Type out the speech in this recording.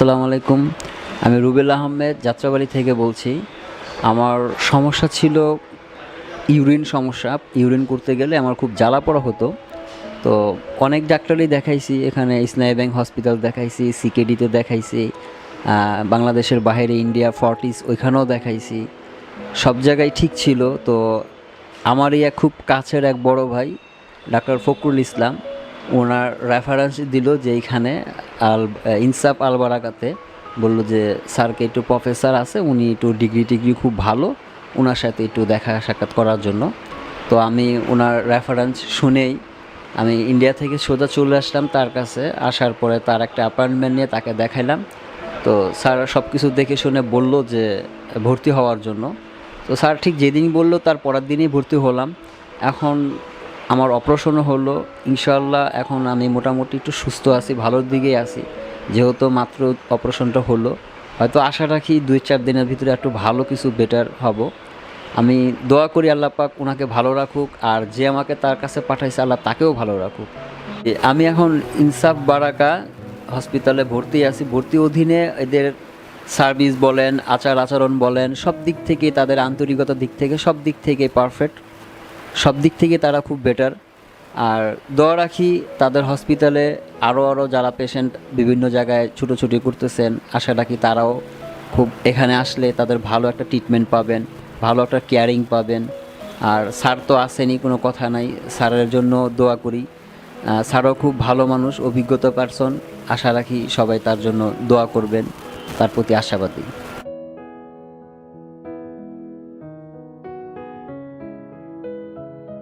আসসালামু আলাইকুম। আমি রুবেল আহমেদ, যাত্রাবাড়ি থেকে বলছি। আমার সমস্যা ছিল ইউরিন সমস্যা। ইউরিন করতে গেলে আমার খুব জ্বালা পড়া হতো। তো অনেক ডাক্তারই দেখাইছি, এখানে ইসলামী ব্যাংক হসপিটাল দেখাইছি সিকেডিতে দেখাইছি বাংলাদেশের বাইরে ইন্ডিয়া, ফর্টিস, ওইখানেও দেখাইছি। সব জায়গায় ঠিক ছিল। তো আমারই এক খুব কাছের এক বড় ভাই, ডাক্তার ফখরুল ইসলাম ওনার রেফারেন্স দিল যে এইখানে আল ইনসাফ আলবারাকাতে বলল যে, স্যারকে একটু প্রফেসর আছে, উনি একটু ডিগ্রি টিগ্রি খুব ভালো ওনার সাথে একটু দেখা সাক্ষাৎ করার জন্য। তো আমি ওনার রেফারেন্স শুনেই আমি ইন্ডিয়া থেকে সোজা চলে আসলাম তার কাছে, আসার পরে তার একটা অ্যাপয়েন্টমেন্ট নিয়ে তাকে দেখাইলাম। তো স্যার সব কিছু দেখে শুনে বলল যে, ভর্তি হওয়ার জন্য। তো স্যার ঠিক যেদিন বলল তার পরের দিনই ভর্তি হলাম। এখন আমার অপারেশনও হলো ইনশাল্লাহ এখন আমি মোটামুটি একটু সুস্থ আছি, ভালোর দিকেই আছি। যেহেতু মাত্র অপারেশনটা হলো, হয়তো আশা রাখি দুই চার দিনের ভিতরে একটু ভালো কিছু বেটার হব। আমি দোয়া করি আল্লাহ পাক ওনাকে ভালো রাখুক, আর যে আমাকে তার কাছে পাঠাইছে আল্লাহ তাকেও ভালো রাখুক। আমি এখন ইনসাফ বারাকা হসপিটালে ভর্তি আছি, ভর্তি অধীনে এদের সার্ভিস বলেন আচার আচরণ বলেন, সব দিক থেকে তাদের আন্তরিকতার দিক থেকে, সব দিক থেকে পারফেক্ট সব দিক থেকে তারা খুব বেটার আর দোয়া রাখি তাদের হসপিটালে আরও আরও যারা পেশেন্ট বিভিন্ন জায়গায় ছুটোছুটি করতেছেন, আশা রাখি তারাও খুব এখানে আসলে তাদের ভালো একটা ট্রিটমেন্ট পাবেন, ভালো একটা কেয়ারিং পাবেন। আর স্যার তো আসেনি, কোনো কথা নাই। স্যারের জন্য দোয়া করি। স্যারও খুব ভালো মানুষ, অভিজ্ঞতা পারসন আশা রাখি সবাই তার জন্য দোয়া করবেন। তার প্রতি আশাবাদী।